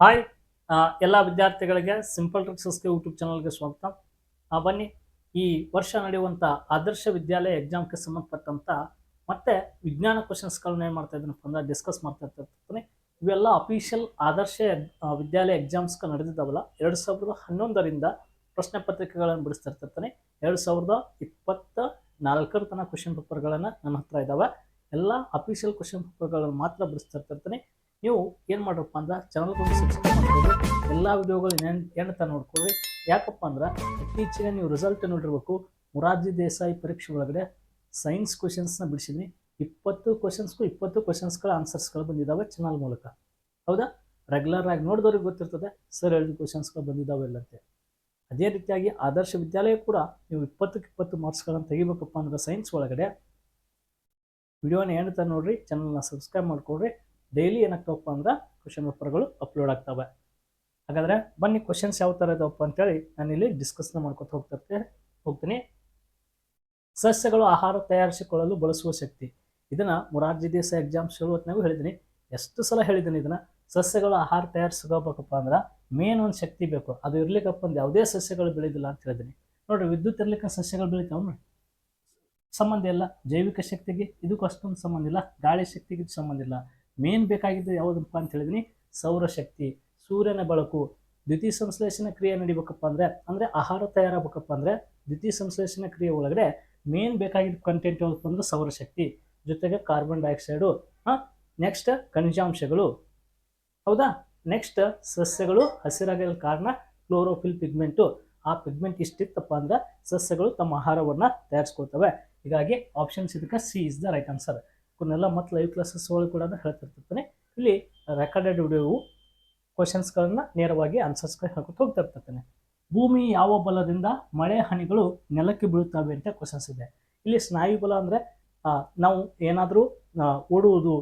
Hi ಎಲ್ಲ ವಿದ್ಯಾರ್ಥಿಗಳಿಗೆ simple ಟ್ರಿಕ್ಸಸ್ಗೆ YouTube ಚಾನಲ್ಗೆ ಸ್ವಾಗತ. ಬನ್ನಿ, ಈ ವರ್ಷ ನಡೆಯುವಂಥ ಆದರ್ಶ ವಿದ್ಯಾಲಯ ಎಕ್ಸಾಮ್ಗೆ ಸಂಬಂಧಪಟ್ಟಂಥ ಮತ್ತೆ ವಿಜ್ಞಾನ ಕ್ವಶನ್ಸ್ಗಳನ್ನ ಏನು ಮಾಡ್ತಾ ಇದ್ದೀನಿ ಅಂದ್ರೆ ಡಿಸ್ಕಸ್ ಮಾಡ್ತಾ ಇರ್ತೀನಿ. ಇವೆಲ್ಲ ಅಫಿಷಿಯಲ್ ಆದರ್ಶ ವಿದ್ಯಾಲಯ ಎಕ್ಸಾಮ್ಸ್ಗೆ ನಡೆದಿದ್ದಾವಲ್ಲ, ಎರಡು ಸಾವಿರದ ಹನ್ನೊಂದರಿಂದ ಪ್ರಶ್ನೆ ಪತ್ರಿಕೆಗಳನ್ನು ಬಿಡಿಸ್ತಾ ಇರ್ತಿರ್ತಾನೆ ಎರಡು ಸಾವಿರದ ಇಪ್ಪತ್ತ ನಾಲ್ಕರ ತನಕ ಕ್ವಶನ್ ಪೇಪರ್ಗಳನ್ನು ನನ್ನ ಹತ್ರ ಇದ್ದಾವೆ ಎಲ್ಲ ಅಫಿಷಿಯಲ್ ಕ್ವಶನ್ ಪೇಪರ್ಗಳನ್ನು ಮಾತ್ರ ಬಿಡಿಸ್ತಾ ಇರ್ತಿರ್ತೀನಿ ನೀವು ಏನು ಮಾಡ್ರಪ್ಪ ಅಂದ್ರೆ ಚಾನಲ್ಗೊಂದು ಸಬ್ಸ್ಕ್ರೈಬ್ ಮಾಡ್ಕೊಳ್ಳಿ. ಎಲ್ಲ ವಿಡಿಯೋಗಳು ಏನು ಎಣ್ತಾ ನೋಡ್ಕೊಳ್ಳಿ. ಯಾಕಪ್ಪ ಅಂದ್ರೆ ಇತ್ತೀಚೆಗೆ ನೀವು ರಿಸಲ್ಟ್ ನೋಡಿರ್ಬೇಕು. ಮುರಾರ್ಜಿ ದೇಸಾಯಿ ಪರೀಕ್ಷೆ ಒಳಗಡೆ ಸೈನ್ಸ್ ಕ್ವಶನ್ಸ್ನ ಬಿಡಿಸಿದ್ವಿ ಇಪ್ಪತ್ತು ಕ್ವಶನ್ಸ್ಗೂ ಇಪ್ಪತ್ತು ಕ್ವಶನ್ಸ್ಗಳ ಆನ್ಸರ್ಸ್ಗಳು ಬಂದಿದ್ದಾವೆ ಚಾನಲ್ ಮೂಲಕ. ಹೌದಾ? ರೆಗ್ಯುಲರ್ ಆಗಿ ನೋಡಿದವ್ರಿಗೆ ಗೊತ್ತಿರ್ತದೆ ಸರ್ ಹೇಳಿದ ಕ್ವಶನ್ಸ್ಗಳು ಬಂದಿದ್ದಾವೆ ಇಲ್ಲಂತೆ ಅದೇ ರೀತಿಯಾಗಿ ಆದರ್ಶ ವಿದ್ಯಾಲಯ ಕೂಡ ನೀವು ಇಪ್ಪತ್ತಕ್ಕೆ ಇಪ್ಪತ್ತು ಮಾರ್ಕ್ಸ್ಗಳನ್ನು ತೆಗಿಬೇಕಪ್ಪ ಅಂದ್ರೆ ಸೈನ್ಸ್ ಒಳಗಡೆ. ವಿಡಿಯೋನ ಏನಂತ ನೋಡ್ರಿ ಚಾನಲ್ನ ಸಬ್ಸ್ಕ್ರೈಬ್ ಮಾಡ್ಕೊಡ್ರಿ ಡೈಲಿ ಏನಾಗ್ತಾವಪ್ಪ ಅಂದ್ರೆ ಕ್ವಶನ್ ಪೇಪರ್ಗಳು ಅಪ್ಲೋಡ್ ಆಗ್ತವೆ. ಹಾಗಾದ್ರೆ ಬನ್ನಿ ಕ್ವಶನ್ಸ್ ಯಾವ ಥರ ಇದಾವಪ್ಪ ಅಂತೇಳಿ ನಾನಿಲ್ಲಿ ಡಿಸ್ಕಸ್ನ ಮಾಡ್ಕೊತ ಹೋಗ್ತಿರ್ತೆ ಹೋಗ್ತೀನಿ. ಸಸ್ಯಗಳು ಆಹಾರ ತಯಾರಿಸಿಕೊಳ್ಳಲು ಬಳಸುವ ಶಕ್ತಿ. ಇದನ್ನ ಮುರಾರ್ಜಿ ದೇಸಾಯಿ ಎಕ್ಸಾಮ್ಸ್ ಹೇಳುವತ್ನಾಗೂ ಹೇಳಿದ್ದೀನಿ ಎಷ್ಟು ಸಲ ಹೇಳಿದ್ದೀನಿ ಇದನ್ನ? ಸಸ್ಯಗಳು ಆಹಾರ ತಯಾರಿಸ್ಕೋಬೇಕಪ್ಪ ಅಂದ್ರೆ ಮೇನ್ ಒಂದು ಶಕ್ತಿ ಬೇಕು. ಅದು ಇರ್ಲಿಕ್ಕಪ್ಪ ಅಂದ್ರೆ ಯಾವುದೇ ಸಸ್ಯಗಳು ಬೆಳೆದಿಲ್ಲ ಅಂತ ಹೇಳಿದ್ದೀನಿ ನೋಡ್ರಿ, ವಿದ್ಯುತ್ ಇರ್ಲಿಕ್ಕೆ ಸಸ್ಯಗಳು ಬೆಳಿತಾವ ನೋಡಿ ಸಂಬಂಧ ಇಲ್ಲ. ಜೈವಿಕ ಶಕ್ತಿಗೆ ಇದಕ್ಕೂ ಅಷ್ಟೊಂದು ಸಂಬಂಧ ಇಲ್ಲ. ಗಾಳಿ ಶಕ್ತಿಗೆ ಸಂಬಂಧ ಇಲ್ಲ. ಮೇನ್ ಬೇಕಾಗಿದ್ದು ಯಾವುದಪ್ಪ ಅಂತ ಹೇಳಿದ್ದೀನಿ ಸೌರಶಕ್ತಿ ಸೂರ್ಯನ ಬೆಳಕು. ದ್ವಿತೀಯ ಸಂಶ್ಲೇಷಣ ಕ್ರಿಯೆ ನಡಿಬೇಕಪ್ಪ ಅಂದ್ರೆ, ಅಂದರೆ ಆಹಾರ ತಯಾರಾಗಬೇಕಪ್ಪ ಅಂದ್ರೆ ದ್ವಿತೀಯ ಸಂಶ್ಲೇಷಣ ಕ್ರಿಯೆ ಒಳಗಡೆ ಮೇನ್ ಬೇಕಾಗಿದ್ದ ಕಂಟೆಂಟ್ ಯಾವುದಪ್ಪ ಅಂದ್ರೆ ಸೌರಶಕ್ತಿ ಜೊತೆಗೆ ಕಾರ್ಬನ್ ಡೈಆಕ್ಸೈಡು ಹಾಂ? ನೆಕ್ಸ್ಟ್ ಖನಿಜಾಂಶಗಳು. ಹೌದಾ? ನೆಕ್ಸ್ಟ್ ಸಸ್ಯಗಳು, ಹಸಿರಾಗಲು ಕಾರಣ ಕ್ಲೋರೋಫಿಲ್ ಪಿಗ್ಮೆಂಟು ಆ ಪಿಗ್ಮೆಂಟ್ ಇಷ್ಟಿತ್ತಪ್ಪ ಅಂದ್ರೆ ಸಸ್ಯಗಳು ತಮ್ಮ ಆಹಾರವನ್ನು ತಯಾರಿಸ್ಕೊಳ್ತವೆ. ಹೀಗಾಗಿ ಆಪ್ಷನ್ಸ್ ಇದಕ್ಕೆ C is the right answer ಇವನ್ನೆಲ್ಲ ಮತ್ತು ಲೈವ್ ಕ್ಲಾಸಸ್ ಒಳಗೆ ಕೂಡ ಹೇಳ್ತಿರ್ತಿರ್ತಾನೆ ಇಲ್ಲಿ ರೆಕಾರ್ಡೆಡ್ ವಿಡಿಯೋವು ಕ್ವಶನ್ಸ್ಗಳನ್ನು ನೇರವಾಗಿ ಆನ್ಸರ್ಸ್ಗಳು ಹೇಳ್ಕೊತ ಹೋಗ್ತಾ ಇರ್ತಿರ್ತಾನೆ ಭೂಮಿ ಯಾವ ಬಲದಿಂದ ಮಳೆ ಹನಿಗಳು ನೆಲಕ್ಕೆ ಬೀಳುತ್ತವೆ ಅಂತ ಕ್ವಶನ್ಸ್ ಇದೆ. ಇಲ್ಲಿ ಸ್ನಾಯು ಬಲ ಅಂದರೆ ನಾವು ಏನಾದರೂ ಓಡುವುದು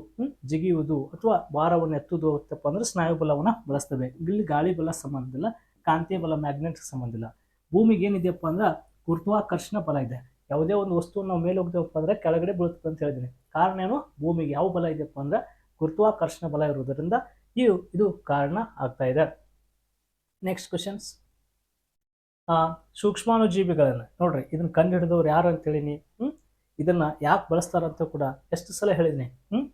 ಜಿಗಿಯುವುದು ಅಥವಾ ಭಾರವನ್ನು ಎತ್ತುವುದು ಅಂತಪ್ಪ ಅಂದ್ರೆ ಸ್ನಾಯು ಬಲವನ್ನ ಬಳಸ್ತೇವೆ. ಇಲ್ಲಿ ಗಾಳಿ ಬಲ ಸಂಬಂಧ ಇಲ್ಲ, ಕಾಂತೀಯ ಬಲ ಮ್ಯಾಗ್ನೆಟ್ ಸಂಬಂಧ ಇಲ್ಲ. ಭೂಮಿಗೆ ಏನಿದೆಯಪ್ಪ ಅಂದ್ರೆ ಗುರುತ್ವಾಕರ್ಷಣ ಬಲ ಇದೆ. ಯಾವುದೇ ಒಂದು ವಸ್ತುವನ್ನು ನಾವು ಮೇಲೆ ಹೋಗ್ತೇವಪ್ಪ ಅಂದ್ರೆ ಕೆಳಗಡೆ ಬೀಳುತ್ತೆ ಅಂತ ಹೇಳಿದ್ದೀನಿ. ಕಾರಣ ಏನು? ಭೂಮಿಗೆ ಯಾವ ಬಲ ಇದೆಯಪ್ಪ ಅಂದ್ರೆ ಗುರುತ್ವಾಕರ್ಷಣ ಬಲ ಇರುವುದರಿಂದ ಇವು ಇದು ಕಾರಣ ಆಗ್ತಾ ಇದೆ. ನೆಕ್ಸ್ಟ್ ಕ್ವಶನ್ಸ್ ಸೂಕ್ಷ್ಮಾಣುಜೀವಿಗಳನ್ನು ನೋಡ್ರಿ, ಇದನ್ನ ಕಂಡು ಹಿಡಿದವ್ರು ಯಾರು ಅಂತೇಳಿನಿ ಹ್ಮ್? ಇದನ್ನ ಯಾಕೆ ಬಳಸ್ತಾರಂತ ಕೂಡ ಎಷ್ಟು ಸಲ ಹೇಳಿದ್ದೀನಿ ಹ್ಮ್?